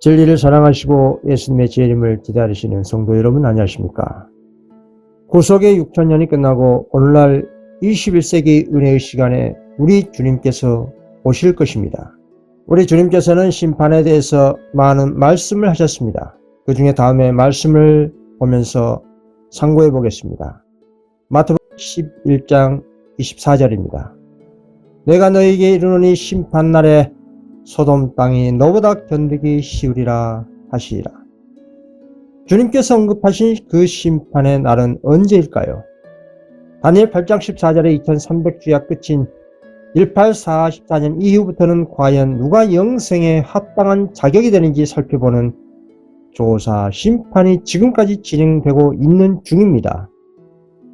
진리를 사랑하시고 예수님의 재림을 기다리시는 성도 여러분 안녕하십니까? 구속의 6천년이 끝나고 오늘날 21세기 은혜의 시간에 우리 주님께서 오실 것입니다. 우리 주님께서는 심판에 대해서 많은 말씀을 하셨습니다. 그 중에 다음에 말씀을 보면서 상고해 보겠습니다. 마태복음 11장 24절입니다. 내가 너에게 이르노니 심판날에 소돔 땅이 너보다 견디기 쉬우리라 하시리라. 주님께서 언급하신 그 심판의 날은 언제일까요? 다니엘 8장 14절의 2300주야 끝인 1844년 이후부터는 과연 누가 영생에 합당한 자격이 되는지 살펴보는 조사, 심판이 지금까지 진행되고 있는 중입니다.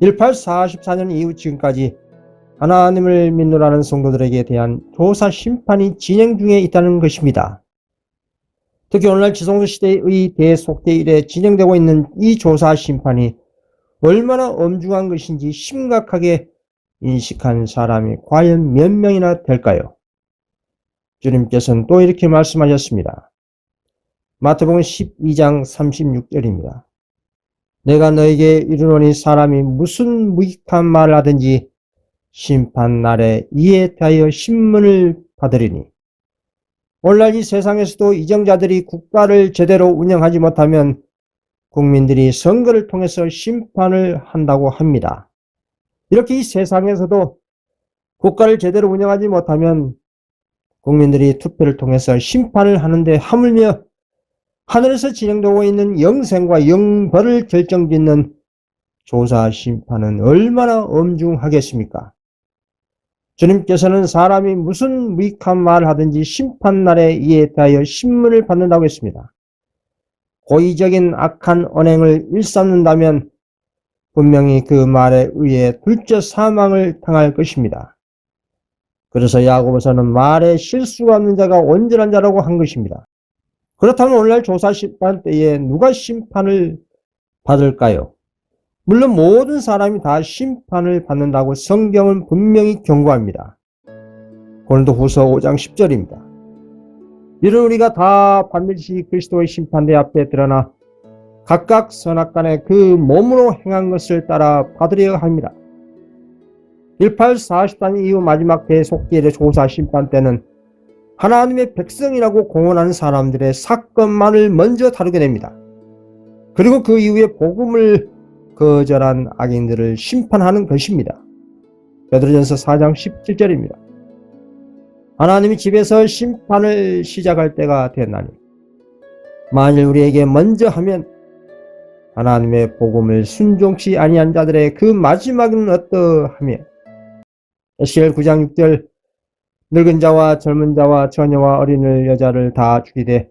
1844년 이후 지금까지 하나님을 믿노라는 성도들에게 대한 조사 심판이 진행 중에 있다는 것입니다. 특히 오늘날 지성소 시대의 대속대 일에 진행되고 있는 이 조사 심판이 얼마나 엄중한 것인지 심각하게 인식한 사람이 과연 몇 명이나 될까요? 주님께서는 또 이렇게 말씀하셨습니다. 마태복음 12장 36절입니다. 내가 너에게 이르노니 사람이 무슨 무익한 말을 하든지 심판 날에 이에 대하여 신문을 받으리니 오늘날 이 세상에서도 이정자들이 국가를 제대로 운영하지 못하면 국민들이 선거를 통해서 심판을 한다고 합니다. 이렇게 이 세상에서도 국가를 제대로 운영하지 못하면 국민들이 투표를 통해서 심판을 하는데 하물며 하늘에서 진행되고 있는 영생과 영벌을 결정짓는 조사 심판은 얼마나 엄중하겠습니까? 주님께서는 사람이 무슨 무익한 말을 하든지 심판날에 이에 대하여 신문을 받는다고 했습니다. 고의적인 악한 언행을 일삼는다면 분명히 그 말에 의해 둘째 사망을 당할 것입니다. 그래서 야고보서는 말에 실수가 없는 자가 온전한 자라고 한 것입니다. 그렇다면 오늘날 조사 심판 때에 누가 심판을 받을까요? 물론 모든 사람이 다 심판을 받는다고 성경은 분명히 경고합니다. 오늘도 후서 5장 10절입니다. 이런 우리가 다 반드시 그리스도의 심판대 앞에 드러나 각각 선악간에 그 몸으로 행한 것을 따라 받으려 합니다. 1844년 이후 마지막 대속기의 조사 심판 때는 하나님의 백성이라고 공언하는 사람들의 사건만을 먼저 다루게 됩니다. 그리고 그 이후에 복음을 거절한 악인들을 심판하는 것입니다. 베드로전서 4장 17절입니다. 하나님이 집에서 심판을 시작할 때가 됐나니 만일 우리에게 먼저 하면 하나님의 복음을 순종치 아니한 자들의 그 마지막은 어떠하며 에시엘 9장 6절 늙은 자와 젊은 자와 처녀와 어린을 여자를 다 죽이되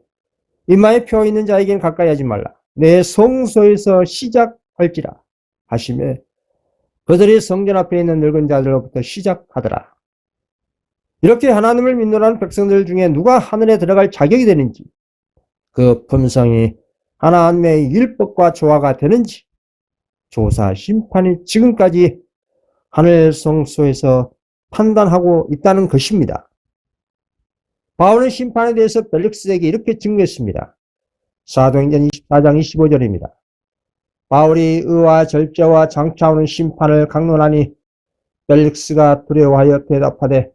이마에 표 있는 자에겐 가까이 하지 말라 내 성소에서 시작 할지라 하시며 그들이 성전 앞에 있는 늙은 자들로부터 시작하더라 이렇게 하나님을 믿노라는 백성들 중에 누가 하늘에 들어갈 자격이 되는지 그 품성이 하나님의 율법과 조화가 되는지 조사 심판이 지금까지 하늘 성소에서 판단하고 있다는 것입니다. 바울은 심판에 대해서 벨릭스에게 이렇게 증거했습니다. 사도행전 24장 25절입니다. 바울이 의와 절제와 장차오는 심판을 강론하니 벨릭스가 두려워하여 대답하되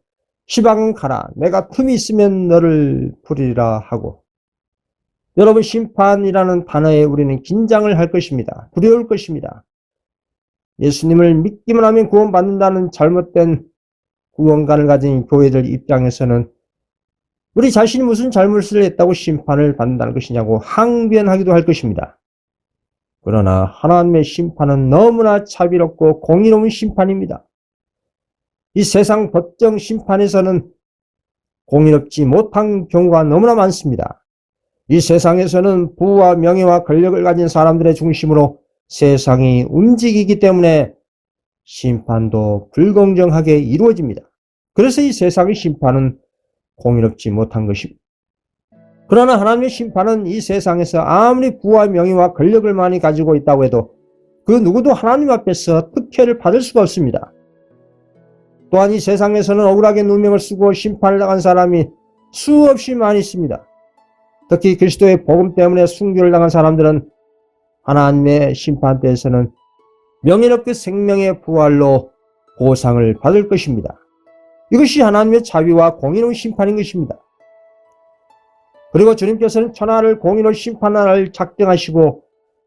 시방은 가라 내가 틈이 있으면 너를 부리라 하고 여러분 심판이라는 단어에 우리는 긴장을 할 것입니다. 두려울 것입니다. 예수님을 믿기만 하면 구원받는다는 잘못된 구원관을 가진 교회들 입장에서는 우리 자신이 무슨 잘못을 했다고 심판을 받는다는 것이냐고 항변하기도 할 것입니다. 그러나 하나님의 심판은 너무나 자비롭고 공의로운 심판입니다. 이 세상 법정 심판에서는 공의롭지 못한 경우가 너무나 많습니다. 이 세상에서는 부와 명예와 권력을 가진 사람들의 중심으로 세상이 움직이기 때문에 심판도 불공정하게 이루어집니다. 그래서 이 세상의 심판은 공의롭지 못한 것입니다. 그러나 하나님의 심판은 이 세상에서 아무리 부와 명예와 권력을 많이 가지고 있다고 해도 그 누구도 하나님 앞에서 특혜를 받을 수가 없습니다. 또한 이 세상에서는 억울하게 누명을 쓰고 심판을 당한 사람이 수없이 많이 있습니다. 특히 그리스도의 복음 때문에 순교를 당한 사람들은 하나님의 심판대에서는 명예롭게 생명의 부활로 보상을 받을 것입니다. 이것이 하나님의 자비와 공의로운 심판인 것입니다. 그리고 주님께서는 천하를 공의로 심판할 작정하시고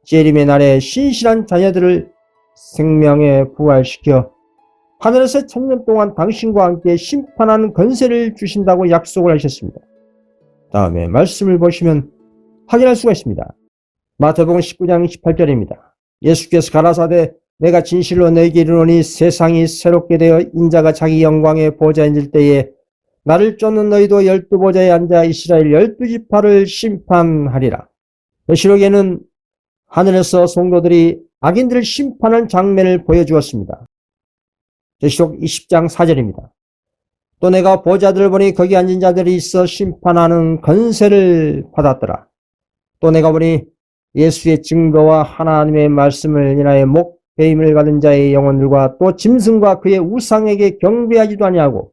재림의 날에 신실한 자녀들을 생명에 부활시켜 하늘에서 천년 동안 당신과 함께 심판하는 건세를 주신다고 약속을 하셨습니다. 다음에 말씀을 보시면 확인할 수가 있습니다. 마태복음 19장 18절입니다. 예수께서 가라사대 내가 진실로 너에게 이르노니 세상이 새롭게 되어 인자가 자기 영광의 앉을 때에 나를 쫓는 너희도 열두 보좌에 앉아 이스라엘 열두 지파를 심판하리라. 시록에는 하늘에서 성도들이 악인들을 심판한 장면을 보여주었습니다. 계시록 20장 4절입니다. 또 내가 보좌들을 보니 거기 앉은 자들이 있어 심판하는 건세를 받았더라. 또 내가 보니 예수의 증거와 하나님의 말씀을 인하여 목 배임을 받은 자의 영혼들과 또 짐승과 그의 우상에게 경배하지도 아니하고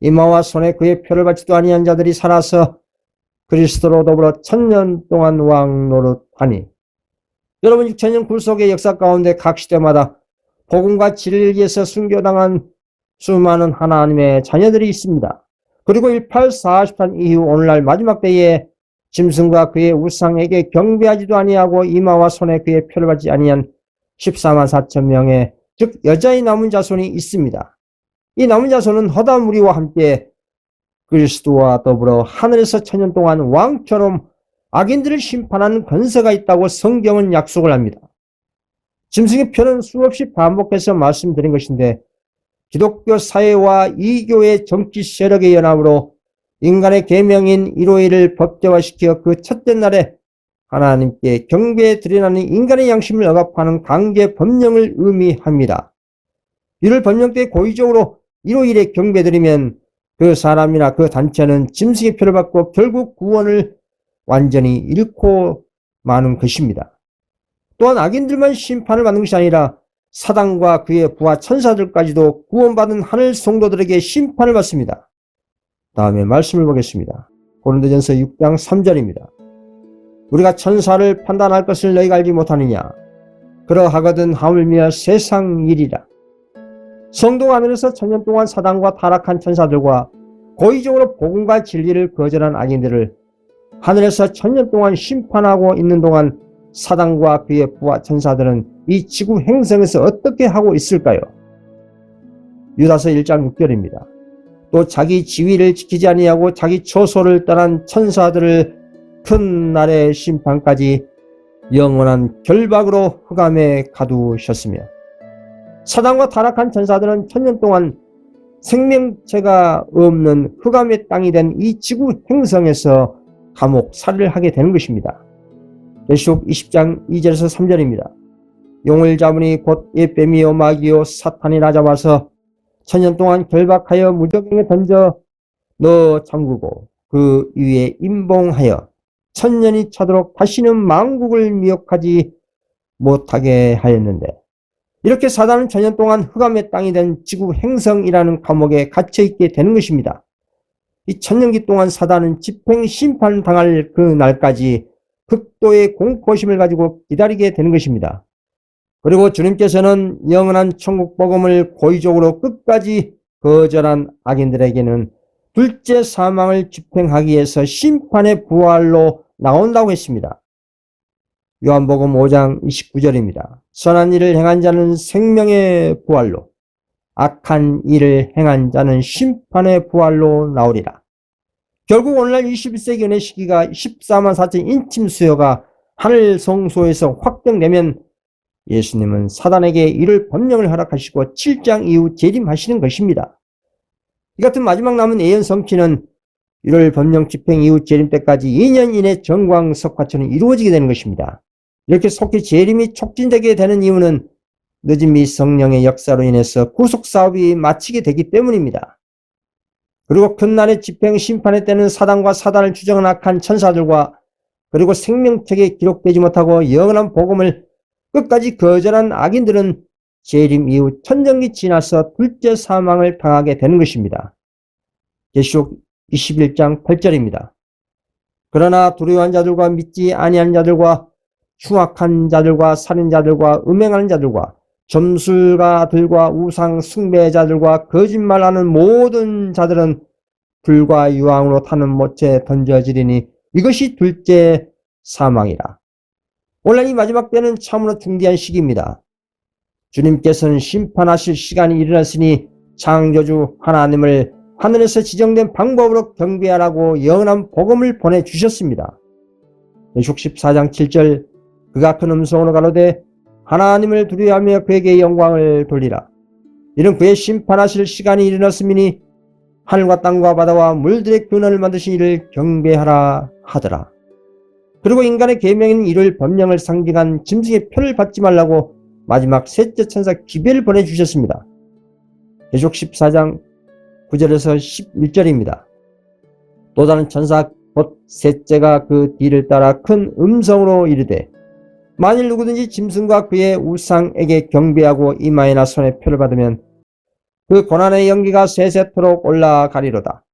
이마와 손에 그의 표를 받지도 아니한 자들이 살아서 그리스도로 더불어 천년 동안 왕 노릇하니 여러분 6천년 굴속의 역사 가운데 각 시대마다 복음과 진리에서 순교당한 수많은 하나님의 자녀들이 있습니다. 그리고 1843 이후 오늘날 마지막 때에 짐승과 그의 우상에게 경배하지도 아니하고 이마와 손에 그의 표를 받지 아니한 14만 4천 명의 즉 여자의 남은 자손이 있습니다. 이 남은 자손은 허다 무리와 함께 그리스도와 더불어 하늘에서 천년 동안 왕처럼 악인들을 심판하는 건세가 있다고 성경은 약속을 합니다. 짐승의 표는 수없이 반복해서 말씀드린 것인데 기독교 사회와 이교의 정치 세력의 연합으로 인간의 계명인 일요일을 법제화시켜 그 첫째 날에 하나님께 경배에 드리라는 인간의 양심을 억압하는 강제 법령을 의미합니다. 이를 법령 때 고의적으로 일요일에 경배드리면 그 사람이나 그 단체는 짐승의 표를 받고 결국 구원을 완전히 잃고 마는 것입니다. 또한 악인들만 심판을 받는 것이 아니라 사단과 그의 부하 천사들까지도 구원받은 하늘 성도들에게 심판을 받습니다. 다음에 말씀을 보겠습니다. 고린도전서 6장 3절입니다. 우리가 천사를 판단할 것을 너희가 알지 못하느냐? 그러하거든 하물며 세상 일이라. 성도 하늘에서 천년 동안 사단과 타락한 천사들과 고의적으로 복음과 진리를 거절한 악인들을 하늘에서 천년 동안 심판하고 있는 동안 사단과 그의 부하 천사들은 이 지구 행성에서 어떻게 하고 있을까요? 유다서 1장 6절입니다. 또 자기 지위를 지키지 아니하고 자기 초소를 떠난 천사들을 큰 날의 심판까지 영원한 결박으로 흑암에 가두셨으며 사단과 타락한 천사들은 천년 동안 생명체가 없는 흑암의 땅이 된 이 지구 행성에서 감옥 살을 하게 되는 것입니다. 계시록 20장 2절에서 3절입니다. 용을 잡으니 곧 예뱀이요 마귀요 사탄이 나 잡아서 천년 동안 결박하여 무적행에 던져 넣어 잠그고 그 위에 임봉하여 천년이 차도록 다시는 망국을 미혹하지 못하게 하였는데 이렇게 사단은 천년 동안 흑암의 땅이 된 지구 행성이라는 감옥에 갇혀 있게 되는 것입니다. 이 천년기 동안 사단은 집행 심판 당할 그 날까지 극도의 공포심을 가지고 기다리게 되는 것입니다. 그리고 주님께서는 영원한 천국 복음을 고의적으로 끝까지 거절한 악인들에게는 둘째 사망을 집행하기 위해서 심판의 부활로 나온다고 했습니다. 요한복음 5장 29절입니다. 선한 일을 행한 자는 생명의 부활로, 악한 일을 행한 자는 심판의 부활로 나오리라. 결국 오늘날 21세기 은혜 시기가 14만 4천 인침 수요가 하늘 성소에서 확정되면 예수님은 사단에게 이를 법령을 허락하시고 7장 이후 재림하시는 것입니다. 이 같은 마지막 남은 예언 성취는 1월 법령 집행 이후 재림 때까지 2년 이내 정광석화처럼 이루어지게 되는 것입니다. 이렇게 속히 재림이 촉진되게 되는 이유는 늦은 미 성령의 역사로 인해서 구속사업이 마치게 되기 때문입니다. 그리고 큰날의 집행 심판의 때는 사단과 사단을 추정한 악한 천사들과 그리고 생명책에 기록되지 못하고 영원한 복음을 끝까지 거절한 악인들은 재림 이후 천정기 지나서 둘째 사망을 당하게 되는 것입니다. 계시록 21장 8절입니다. 그러나 두려워한 자들과 믿지 아니하는 자들과 흉악한 자들과 살인자들과 음행하는 자들과 점술가들과 우상 숭배자들과 거짓말하는 모든 자들은 불과 유황으로 타는 못에 던져지리니 이것이 둘째 사망이라. 오늘 이 마지막 때는 참으로 중대한 시기입니다. 주님께서는 심판하실 시간이 이르렀으니 창조주 하나님을 하늘에서 지정된 방법으로 경배하라고 영원한 복음을 보내주셨습니다. 예속 14장 7절 그가 큰 음성으로 가로되 하나님을 두려워하며 그에게 영광을 돌리라. 이는 그의 심판하실 시간이 이르렀음이니 하늘과 땅과 바다와 물들의 근원을 만드신 이를 경배하라 하더라. 그리고 인간의 계명인 이를 법령을 상징한 짐승의 표를 받지 말라고 마지막 셋째 천사 기별을 보내주셨습니다. 계속 14장 9절에서 11절입니다. 또 다른 천사 곧 셋째가 그 뒤를 따라 큰 음성으로 이르되 만일 누구든지 짐승과 그의 우상에게 경배하고 이마에나 손에 표를 받으면 그 고난의 연기가 세세토록 올라가리로다.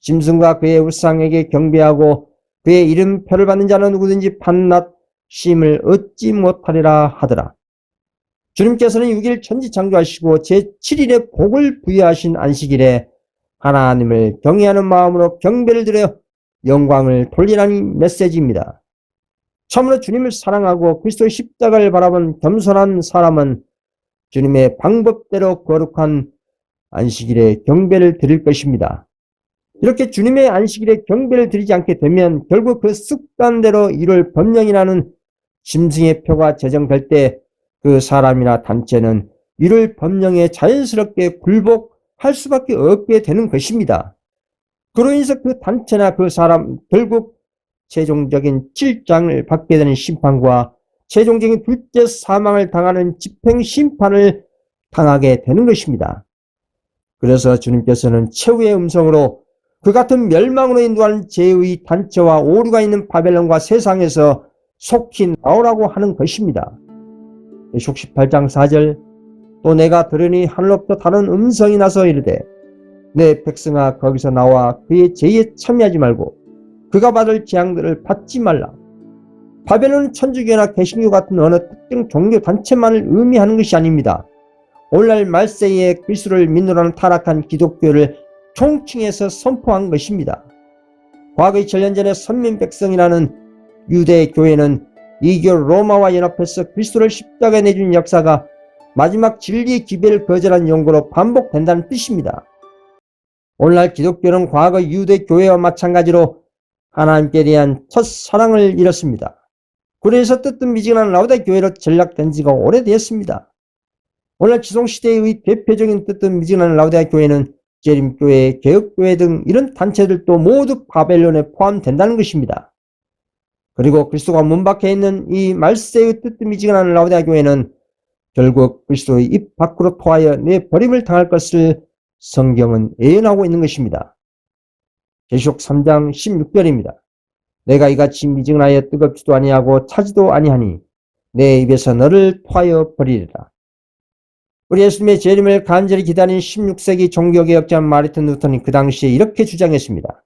짐승과 그의 우상에게 경배하고 그의 이름 표를 받는 자는 누구든지 판낮 쉼을 얻지 못하리라 하더라. 주님께서는 6일 천지창조하시고 제7일에 복을 부여하신 안식일에 하나님을 경외하는 마음으로 경배를 드려 영광을 돌리라는 메시지입니다. 참으로 주님을 사랑하고 그리스도의 십자가를 바라본 겸손한 사람은 주님의 방법대로 거룩한 안식일에 경배를 드릴 것입니다. 이렇게 주님의 안식일에 경배를 드리지 않게 되면 결국 그 습관대로 이룰 법령이라는 짐승의 표가 제정될 때 그 사람이나 단체는 이룰 법령에 자연스럽게 굴복할 수밖에 없게 되는 것입니다. 그로 인해서 그 단체나 그 사람 결국 최종적인 질장을 받게 되는 심판과 최종적인 둘째 사망을 당하는 집행 심판을 당하게 되는 것입니다. 그래서 주님께서는 최후의 음성으로 그 같은 멸망으로 인도하는 죄의 단체와 오류가 있는 바벨론과 세상에서 속히 나오라고 하는 것입니다. 속 18장 4절 또 내가 들으니 하늘로부터 다른 음성이 나서 이르되 내 백성아 거기서 나와 그의 죄에 참여하지 말고 그가 받을 재앙들을 받지 말라. 바벨론 천주교나 개신교 같은 어느 특정 종교 단체만을 의미하는 것이 아닙니다. 오늘날 말세에 그리스도를 믿노라는 타락한 기독교를 총칭해서 선포한 것입니다. 과거 2000년 전에 선민 백성이라는 유대 교회는 이교 로마와 연합해서 그리스도를 십자가에 내준 역사가 마지막 진리의 기별을 거절한 용고로 반복된다는 뜻입니다. 오늘날 기독교는 과거 유대 교회와 마찬가지로 하나님께 대한 첫 사랑을 잃었습니다. 그래서 뜨뜻미지근한 라우다 교회로 전락된 지가 오래되었습니다. 오늘 지송시대의 대표적인 뜨뜻미지근한 라우다 교회는 재림교회, 개혁교회 등 이런 단체들도 모두 바벨론에 포함된다는 것입니다. 그리고 그리스도가 문 밖에 있는 이 말세의 뜨뜻미지근한 라우다 교회는 결국 그리스도의 입 밖으로 토하여 내 버림을 당할 것을 성경은 예언하고 있는 것입니다. 계시록 3장 16절입니다. 내가 이같이 미증하여 뜨겁지도 아니하고 차지도 아니하니 내 입에서 너를 토하여 버리리라. 우리 예수님의 재림을 간절히 기다린 16세기 종교개혁자 마르틴 루터는 그 당시에 이렇게 주장했습니다.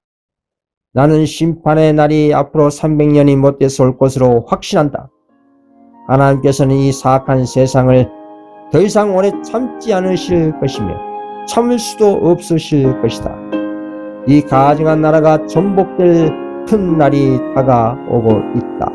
나는 심판의 날이 앞으로 300년이 못돼서 올 것으로 확신한다. 하나님께서는 이 사악한 세상을 더 이상 오래 참지 않으실 것이며 참을 수도 없으실 것이다. 이 가증한 나라가 전복될 큰 날이 다가오고 있다.